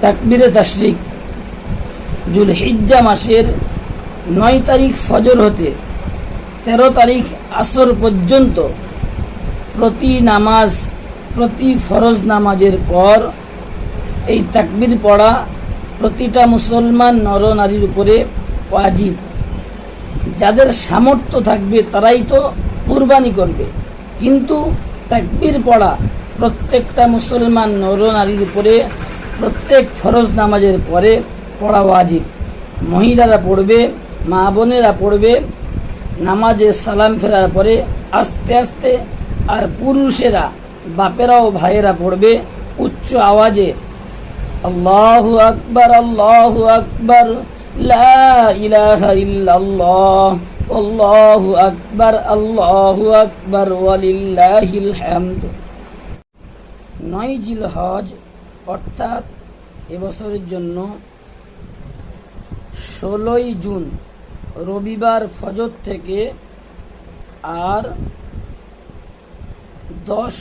তাকবিরে তাশরিক। জুল হিজ্জা মাসের নয় তারিখ ফজর হতে তেরো তারিখ আসর পর্যন্ত প্রতি নামাজ, প্রতি ফরজ নামাজের পর এই তাকবির পড়া প্রতিটা মুসলমান নর নারীর উপরে ওয়াজিব। যাদের সামর্থ্য থাকবে তারাই তো কুরবানি করবে। কিন্তু তাকবির পড়া প্রত্যেকটা মুসলমান নর নারীর উপরে প্রত্যেক ফরজ নামাজের পরে পড়া ওয়াজিব। মহিলারা পড়বে, মা বোনেরা পড়বে, নামাজে সালাম ফেরার পরে আস্তে আস্তে আর পুরুষেরা, বাপেরা ও ভাইয়েরা পড়বে উচ্চ আওয়াজে। আল্লাহু আকবার আল্লাহু আকবার, লা আল্লাহু আকবার আল্লাহু আকবার নয় জিলহজ অর্থাৎ এবছরের জন্য ষোলোই জুন রবিবার ফজর থেকে আর দশ